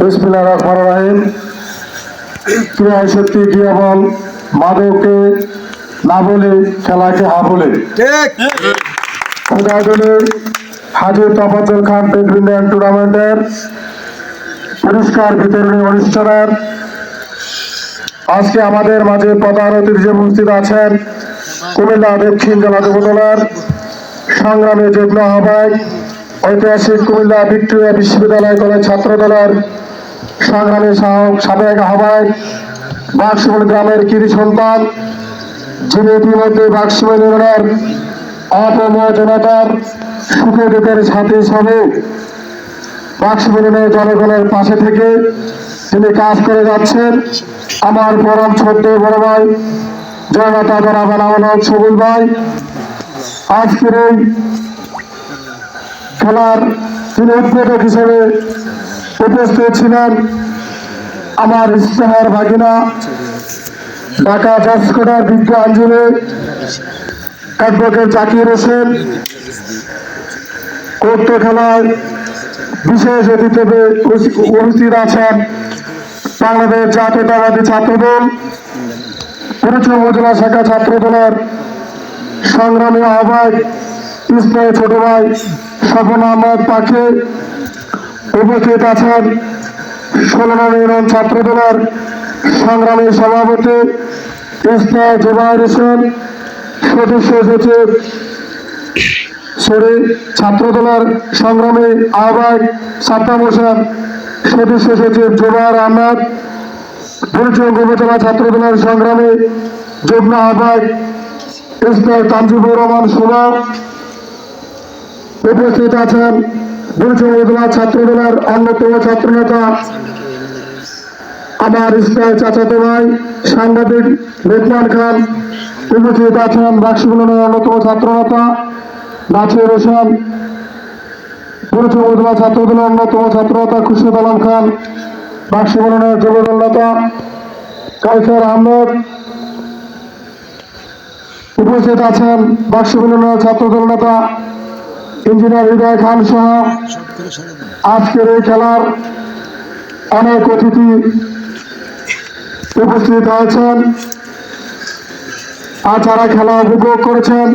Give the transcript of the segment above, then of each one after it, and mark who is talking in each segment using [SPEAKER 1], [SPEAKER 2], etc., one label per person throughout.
[SPEAKER 1] বিসমিল্লাহ রহমান রাহিম। শক্তি বল মাদকে না বলে খেলাকে হা বলে। উদয়দলে হাজি তফাজুল খান ব্যাডমিন্টন টুর্নামেন্টের পুরস্কার বিতরণী অনুষ্ঠানের আজকে আমাদের মাঝে প্রধান অতিথি উপস্থিত আছেন কুমিল্লা দক্ষিণ জেলা যুবদলের সংগ্রামী যুগ্ম আহ্বায়ক ঐতিহাসিক কুমিল্লা ভিক্টোরিয়া বিশ্ববিদ্যালয় কলেজ ছাত্র দলের সংগ্রামী সাবেক আহ্বায়ক বাক্সমল গ্রামের কৃতি সন্তান, যিনি ইতিমধ্যে বাক্সমল ইউনিয়নের অপময় জনতার সুখে দুঃখের সাথে হিসাবে বাক্সমলিনের জনগণের পাশে থেকে তিনি কাজ করে যাচ্ছেন। আমার পরম ছোট্ট বড় ভাই জনতা জনাবেন আমার সবুল ভাই, আজকের এই খেলার তিনি উদ্বোধক হিসেবে উপস্থিত ছিলেন আমার ইস্তেহার ভাগিনা ঢাকা জসকোটার বিজ্ঞ আঞ্জলি অ্যাডভোকেট জাকির হোসেন কোর্ট খেলায় বিশেষ অতিথিতে উপস্থিত আছেন বাংলাদেশ জাতীয়তাবাদী ছাত্রদল, পুরুষ উপজেলা শাখা ছাত্র দলের সংগ্রামী আহ্বায়ক ইসমাইল ছোট ভাই স্বপন আহমদ পাখি উপস্থিত আছেন। ষোলো ইউনিয়ন ছাত্র দলের সংগ্রামী সভাপতি ইসমাইল জুবাইর হোসেন, সদস্য সচিব সরি, ছাত্র দলের সংগ্রামী আহ্বায়ক সাদ্দাম হোসেন, সদস্য সচিব জুবাইর আহমেদ বুড়িচুং উপজেলা ছাত্র দলের সংগ্রামী যুগ্ম আহ্বায়ক ইসমাইল তানজিবুর রহমান সুমা উপস্থিত আছেন বুড়িচুং উপজেলা ছাত্র দলের অন্যতম ছাত্র নেতা আমার ইসমাইল চাচাতো ভাই, সাংবাদিক রেকমান খান, উপস্থিত আছেন বাক্সগুলোর অন্যতম ছাত্র নেতা নাচির হোসেন পুরুষ উপজেলা ছাত্র দলের অন্যতম ছাত্র নেতা খুশিদ আলম খান, বাক্সগুলোর যুবদল নেতা কাইসার আহমদ, উপস্থিত আছেন বাক্সগুলোর ছাত্রদল নেতা ইঞ্জিনিয়ার হৃদয় খান সহ আজকের এই খেলার অনেক অতিথি উপস্থিত হয়েছেন। আর যারা খেলা উপভোগ করেছেন।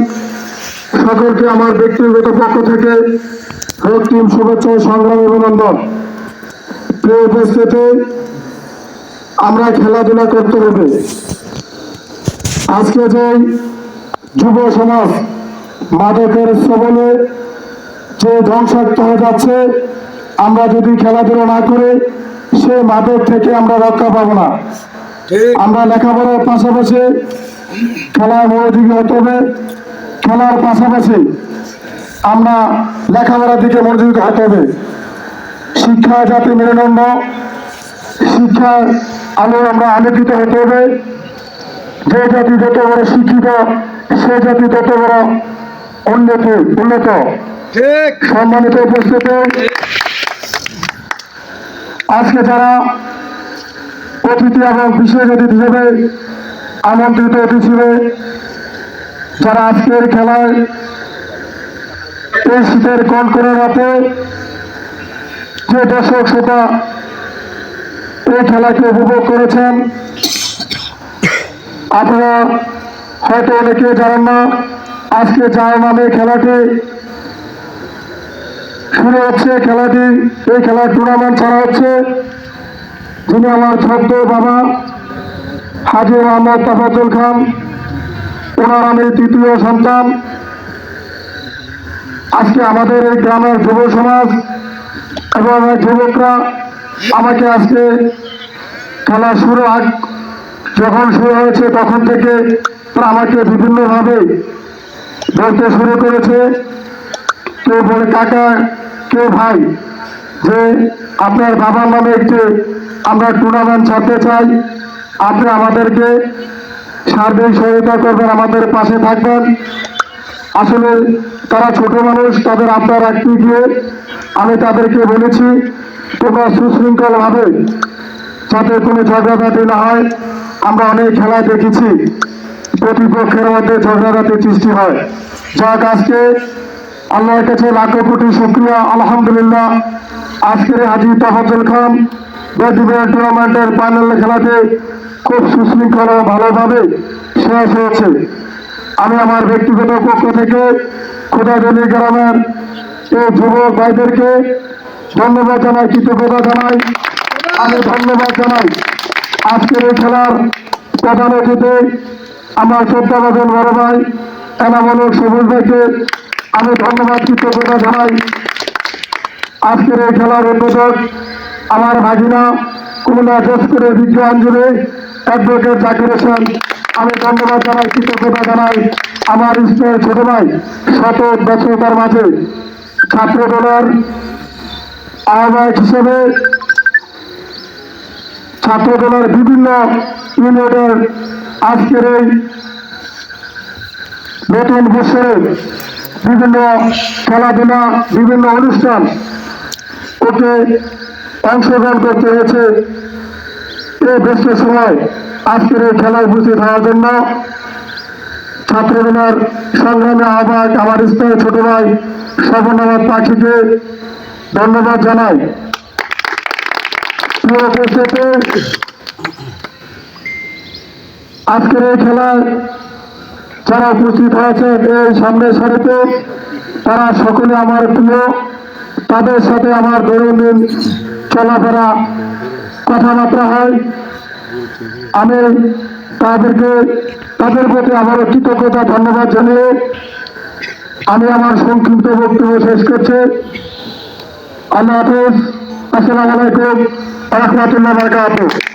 [SPEAKER 1] সকলকে আমার ব্যক্তিগত পক্ষ থেকে রক্তিম শুভেচ্ছা সংগ্রাম অভিনন্দন। প্রিয় উপস্থিতি, আমরা খেলাধুলা করতে হবে। আজকে যে যুব সমাজ মাদকের সবলে যে ধ্বংসাত্ম হয়ে যাচ্ছে আমরা যদি খেলাধুলা না করে সে মাদক থেকে আমরা রক্ষা পাবো না। আমরা লেখাপড়ার পাশাপাশি খেলায় মনোযোগী হতে হবে। খেলার পাশাপাশি আমরা লেখাপড়ার দিকে মনোযোগী হতে হবে। শিক্ষা জাতি মেরুদণ্ড শিক্ষার আলো আমরা আলোকিত হতে হবে। যে জাতি যত বড় শিক্ষিত সে জাতি তত বড় উন্নত উন্নত। সম্মানিত উপস্থিতি। আজকে যারা অতিথি এবং বিশেষ অতিথি হিসেবে আমন্ত্রিত অতিথি যারা আজকের খেলায় এই শীতের কনকনে রাতে যে দর্শক শ্রোতা এই খেলাকে উপভোগ করেছেন আপনারা হয়তো অনেকে জানেন না আজকে যার নামে খেলাটি শুরু হচ্ছে, খেলাটি, এই খেলার টুর্নামেন্ট ছাড়া হচ্ছে। যিনি আমার ছোট্ট বাবা, হাজি মোহাম্মদ তাফাজুল খান, ওনার আমি তৃতীয় সন্তান। আজকে আমাদের এই গ্রামের যুব সমাজ এবং যুবকরা আমাকে আজকে খেলা শুরু যখন শুরু হয়েছে তখন থেকে আমাকে বিভিন্নভাবে বলতে শুরু করেছে। কেউ বলে, কাকা, কেউ ভাই, যে আপনার বাবার নামে একটি আমরা টুর্নামেন্ট ছাড়তে চাই, আপনি আমাদেরকে সার্বিক সহায়তা করবেন, আমাদের পাশে থাকবেন। আসলে তারা ছোট মানুষ, তাদের আপনার রাখতে গিয়ে আমি তাদেরকে বলেছি, তোমরা সুশৃঙ্খলভাবে যাতে কোনো ঝগড়াঝাটি না হয়, আমরা অনেক খেলা দেখেছি। প্রতিপক্ষের মধ্যে ঝগড়াঝাটি সৃষ্টি হয়। যাক, আজকে আল্লাহর কাছে লাখো কোটি শুক্রিয়া, আলহামদুলিল্লাহ। আজকের হাজি তাফাজুল খান টুর্নামেন্টের ফাইনাল খেলাতে খুব সুশৃঙ্খল ভালোভাবে শেষ হয়েছে। আমি আমার ব্যক্তিগত পক্ষ থেকে খোদাদলি গ্রামের এই যুবক ভাইদেরকে ধন্যবাদ জানাই, কৃতজ্ঞতা জানাই। আমি ধন্যবাদ জানাই। আজকের এই খেলার প্রধান অতিথি আমার শ্রদ্ধাভাজন বড় ভাই এনামূলক সবুজ ভাইকে আমি ধন্যবাদ কৃতজ্ঞতা জানাই। আজকের এই খেলার উদ্বোধক আমার ভাগিনা কুমিল্লা দিসপুরের বিজ্ঞ আঞ্জলি অ্যাডভোকেট জাকির আমি ধন্যবাদ জানাই, কৃতজ্ঞতা জানাই আমার স্নেহের ছোট ভাই শত ব্যস্ততার মাঝে। ছাত্র দলের আহ্বায়ক হিসেবে ছাত্র দলের বিভিন্ন ইউনিয়নের আজকের এই নতুন বছরে বিভিন্ন খেলাধুলা, বিভিন্ন অনুষ্ঠান ওকে অংশগ্রহণ করতে হয়েছে। এই ব্যস্ত সময় আজকের এই খেলায় উপস্থিত হওয়ার জন্য ছাত্রদলের সংগ্রামী আহ্বায়ক আমার স্থায়ী ছোট ভাই সর্বনাথ পাখিকে ধন্যবাদ জানাই। আজকের এই খেলায় যারা উপস্থিত হয়েছে এই সামনের সারিতে তারা সকলে আমার প্রিয়। তাদের সাথে আমার দৈনন্দিন চলাফেরা কথাবার্তা হয়। আমি তাদেরকে, তাদের প্রতি আমার কৃতজ্ঞতা, ধন্যবাদ জানিয়ে আমি আমার সংক্ষিপ্ত বক্তব্য শেষ করছি। আল্লাহ হাফেজ। আসসালামু আলাইকুম। রহমতুল্লাহ বারকাতুহ।